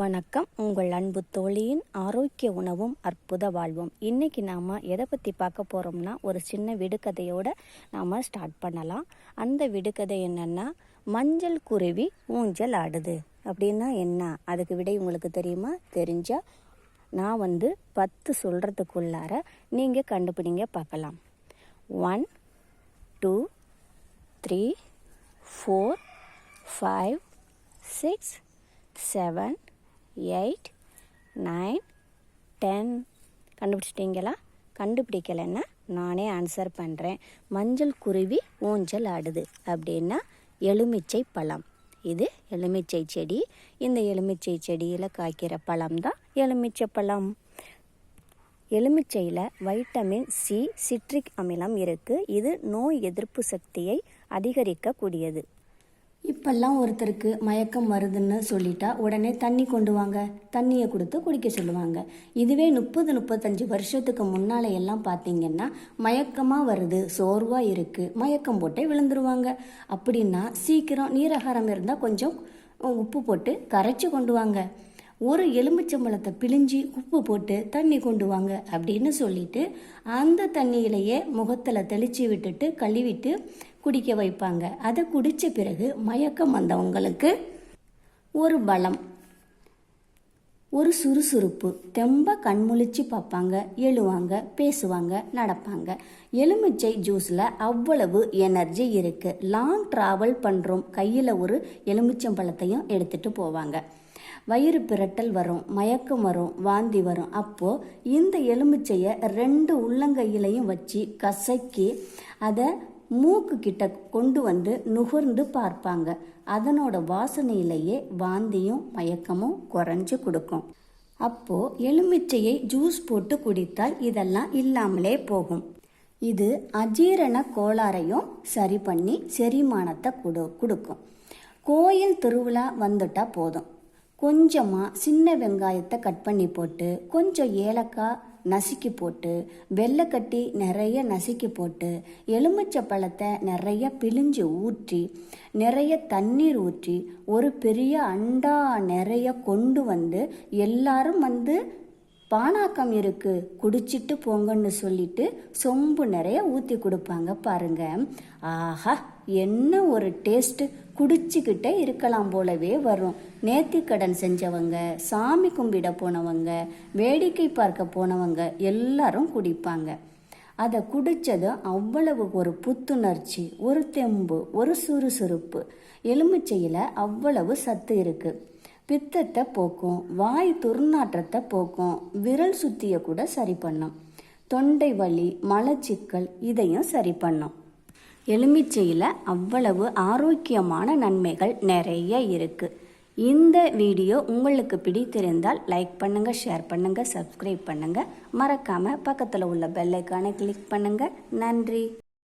வணக்கம். உங்கள் அன்பு தோழியின் ஆரோக்கிய உணவும் அற்புத வாழ்வும். இன்னைக்கு நாம் எதை பற்றி பார்க்க போகிறோம்னா ஒரு சின்ன விடுகதையோட நாம் ஸ்டார்ட் பண்ணலாம். அந்த விடுகதை என்னன்னா மஞ்சள் குருவி ஊஞ்சல் ஆடுது. அப்படின்னா என்ன? அதுக்கு விடை உங்களுக்கு தெரியுமா? தெரிஞ்சா நான் வந்து பத்து சொல்கிறதுக்குள்ளார நீங்கள் கண்டுபிடிங்க பார்க்கலாம். One two three four five six seven eight nine ten. கண்டுபிடிச்சிட்டிங்களா? கண்டுபிடிக்கலைன்னா நானே ஆன்சர் பண்ணுறேன் மஞ்சள் குருவி ஊஞ்சல் ஆடுது அப்படின்னா எலுமிச்சை பழம். இது எலுமிச்சை செடி. இந்த எலுமிச்சை செடியில் காய்க்கிற பழம் தான் எலுமிச்சை பழம். எலுமிச்சையில் வைட்டமின் சி சிட்ரிக் அமிலம் இருக்குது இது நோய் எதிர்ப்பு சக்தியை அதிகரிக்கக்கூடியது. இப்பெல்லாம் ஒருத்தருக்கு மயக்கம் வருதுன்னு சொல்லிட்டா உடனே தண்ணி கொண்டு வாங்க. தண்ணியை கொடுத்து குடிக்க சொல்லுவாங்க. இதுவே முப்பது முப்பத்தஞ்சு வருஷத்துக்கு முன்னால எல்லாம் பார்த்தீங்கன்னா மயக்கமாக வருது சோர்வாக இருக்குது மயக்கம் போட்டே விழுந்துருவாங்க. அப்படின்னா சீக்கிரம் நீரகாரம் இருந்தால் கொஞ்சம் உப்பு போட்டு கரைச்சி கொண்டு வாங்க. ஒரு எலுமிச்சம்பழத்தை பிழிஞ்சி உப்பு போட்டு தண்ணி கொண்டு வாங்க அப்படின்னு சொல்லிட்டு அந்த தண்ணியிலேயே முகத்தில் தெளித்து விட்டுட்டு கழுவிட்டு குடிக்க வைப்பாங்க. அதை குடித்த பிறகு மயக்கம் வந்தவங்களுக்கு ஒரு பலம் ஒரு சுறுசுறுப்பு. தெம்ப கண்முழிச்சு பார்ப்பாங்க எழுவாங்க பேசுவாங்க நடப்பாங்க. எலுமிச்சை ஜூஸில் அவ்வளவு எனர்ஜி இருக்குது லாங் ட்ராவல் பண்ணுறோம் கையில் ஒரு எலுமிச்சம்பழத்தையும் எடுத்துகிட்டு போவாங்க. வயிறு பிரட்டல் வரும் மயக்கம் வரும் வாந்தி வரும். அப்போது இந்த எலுமிச்சையை ரெண்டு உள்ளங்கையிலையும் வச்சு கசக்கி அதை மூக்கு கிட்ட கொண்டு வந்து நுகர்ந்து பார்ப்பாங்க. அதனோட வாசனையிலேயே வாந்தியும் மயக்கமும் குறைஞ்சு கொடுக்கும். அப்போ எலுமிச்சையை ஜூஸ் போட்டு குடித்தால் இதெல்லாம் இல்லாமலே போகும். இது அஜீரண கோளாறையும் சரி பண்ணி செரிமானத்தை கொடு கொடுக்கும். கோயில் திருவிழா வந்துட்டால் போதும். கொஞ்சமாக சின்ன வெங்காயத்தை கட் பண்ணி போட்டு கொஞ்சம் ஏலக்காய் நசுக்கி போட்டு வெள்ளைக்கட்டி நிறைய நசுக்கி போட்டு எலுமிச்சை பழத்தை நிறைய பிழிஞ்சு ஊற்றி நிறைய தண்ணீர் ஊற்றி ஒரு பெரிய அண்டா நிறைய கொண்டு வந்து எல்லாரும் வந்து பானாக்கம் இருக்கு. குடிச்சிட்டு போங்கன்னு சொல்லிட்டு சொம்பு நிறைய ஊற்றி கொடுப்பாங்க பாருங்க. ஆஹா என்ன ஒரு டேஸ்ட். குடிச்சுக்கிட்டே இருக்கலாம் போலவே வரும். நேர்த்திக்கடன் செஞ்சவங்க சாமி கும்பிட போனவங்க வேடிக்கை பார்க்க போனவங்க எல்லாரும் குடிப்பாங்க. அதை குடித்ததும் அவ்வளவு ஒரு புத்துணர்ச்சி ஒரு தெம்பு ஒரு சுறுசுறுப்பு. எலுமிச்சையில் அவ்வளவு சத்து இருக்குது பித்தத்தை போக்கும் வாய் துர்நாற்றத்தை போக்கும் விரல் சுத்தியை கூட சரி பண்ணும். தொண்டை வலி மலச்சிக்கல் இதையும் சரி பண்ணும். எலுமிச்சையில் அவ்வளவு ஆரோக்கியமான நன்மைகள் நிறைய இருக்குது இந்த வீடியோ உங்களுக்கு பிடித்திருந்தால் லைக் பண்ணுங்கள் ஷேர் பண்ணுங்கள் சப்ஸ்கிரைப் பண்ணுங்கள் மறக்காமல் பக்கத்தில் உள்ள பெல்லைக்கானை கிளிக் பண்ணுங்கள் நன்றி.